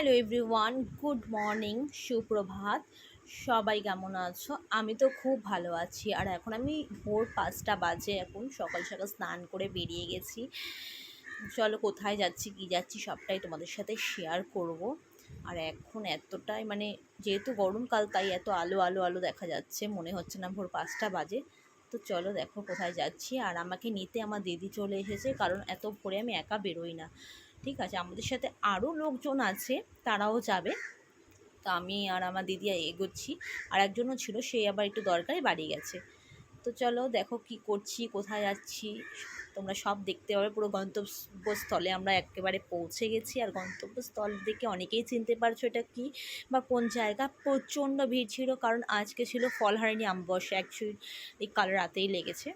Hello everyone good morning সুপ্রভাত। সবাই কেমন আছো? আমি তো খুব ভালো আছি। আর এখন আমি ভোর পাঁচটা বাজে, এখন সকাল সকাল স্নান করে বেরিয়ে গেছি। চলো কোথায় যাচ্ছি, কী যাচ্ছি, সবটাই তোমাদের সাথে শেয়ার করব। আর এখন এতটাই মানে যেহেতু গরমকাল তাই এত আলো আলো আলো দেখা যাচ্ছে। মনে হচ্ছে না ভোর পাঁচটা বাজে। তো চলো দেখো কোথায় যাচ্ছি। আর আমাকে নিতে আমার দিদি চলে এসেছে, কারণ এত ভোরে আমি একা বেরোই না। ঠিক আছে? আমাদের সাথে আরও লোকজন আছে, তারাও যাবে। তো আমি আর আমার দিদি এগোচ্ছি। আর একজনও ছিল, সে আবার একটু দরকারে বাড়ি গেছে। তো চলো দেখো কি করছি, কোথায় যাচ্ছি। তোমরা সব দেখতে পাবে। পুরো গন্তব্যস্থলে আমরা একেবারে পৌঁছে গেছি। আর গন্তব্যস্থল দেখে অনেকেই চিনতে পারছ এটা কি বা কোন জায়গা। প্রচণ্ড ভিড় ছিল, কারণ আজকে ছিল ফলহারিণী অমাবস্যা। অ্যাকচুয়ালি কাল রাতেই লেগেছে।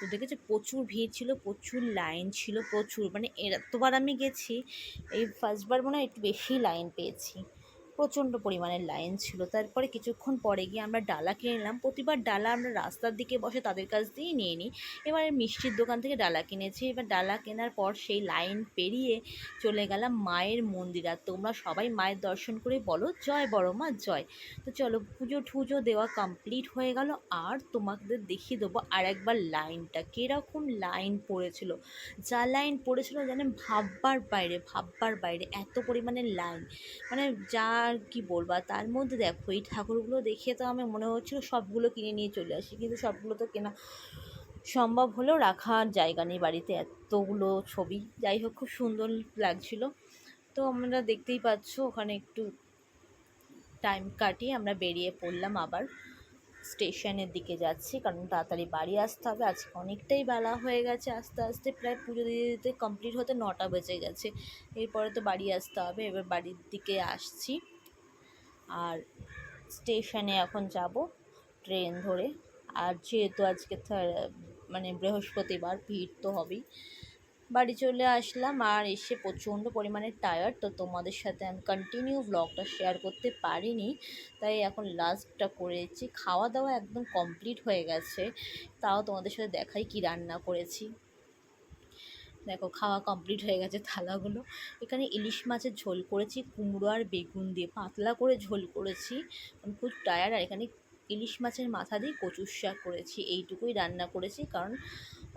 তো দেখেছি প্রচুর ভিড় ছিল, প্রচুর লাইন ছিল, প্রচুর। মানে এতবার আমি গেছি, এই ফার্স্টবার মনে হয় একটু বেশি লাইন পেয়েছি। প্রচণ্ড পরিমাণের লাইন ছিল। তারপরে কিছুক্ষণ পরে গিয়ে আমরা ডালা কিনে নিলাম। প্রতিবার ডালা আমরা রাস্তার দিকে বসে তাদের কাছ দিয়েই নিয়ে নিই। এবার মিষ্টির দোকান থেকে ডালা কিনেছি। এবার ডালা কেনার পর সেই লাইন পেরিয়ে চলে গেলাম মায়ের মন্দির। আর তোমরা সবাই মায়ের দর্শন করে বলো, জয় বড় মা, জয়। তো চলো, পুজো ঠুজো দেওয়া কমপ্লিট হয়ে গেল। আর তোমাদের দেখিয়ে দেবো আর একবার লাইনটা কীরকম লাইন পড়েছিল? যা লাইন পড়েছিল জানে ভাববার বাইরে ভাববার বাইরে, এত পরিমাণে লাইন মানে যা আর কি বলব? আর তার মধ্যে দেখো, এই ঠাকুরগুলো দেখে তো আমার মনে হচ্ছিল সবগুলো কিনে নিয়ে চলে আসি। কিন্তু সবগুলো তো কেনা সম্ভব হলেও রাখার জায়গা নেই বাড়িতে। এতগুলো ছবি, যাই হোক, খুব সুন্দর লাগছিল। তো আমরা দেখতেই পাচ্ছ, ওখানে একটু টাইম কাটিয়ে আমরা বেরিয়ে পড়লাম আবার স্টেশনের দিকে যাচ্ছি। কারণ তাড়াতাড়ি বাড়ি আসতে হবে। আজকে অনেকটাই বেলা হয়ে গেছে আস্তে আস্তে। প্রায় পুজো দিতে দিতে কমপ্লিট হতে নটা বেজে গেছে। এরপরে তো বাড়ি আসতে হবে। এবার বাড়ির দিকে আসছি। আর স্টেশনে এখন যাব ট্রেন ধরে। আর যেহেতু আজকে মানে বৃহস্পতিবার, ভিড় তো হবেই। বাড়ি চলে আসলাম আর এসে প্রচণ্ড পরিমাণে টায়ার্ড তো তোমাদের সাথে আমি কন্টিনিউ ব্লগটা শেয়ার করতে পারিনি। তাই এখন লাস্টটা করেছি। খাওয়া দাওয়া একদম কমপ্লিট হয়ে গেছে। তাও তোমাদের সাথে দেখাই কি রান্না করেছি। দেখো, খাওয়া কমপ্লিট হয়ে গেছে থালাগুলো। এখানে ইলিশ মাছের ঝোল করেছি, কুমড়ো আর বেগুন দিয়ে। পাতলা করে ঝোল করেছি, আমি খুব টায়ার্ড আর এখানে ইলিশ মাছের মাথা দিয়ে কচুর শাক করেছি। এইটুকুই রান্না করেছি, কারণ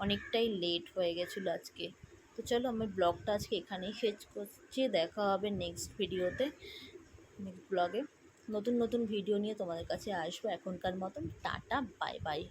অনেকটাই লেট হয়ে গেছিল আজকে। তো চলো, আমার ব্লগটা আজকে এখানেই শেষ করছি। দেখা হবে নেক্সট ভিডিওতে নেক্সট ব্লগে নতুন নতুন ভিডিও নিয়ে তোমাদের কাছে আসব। এখনকার মতন টাটা বাই বাই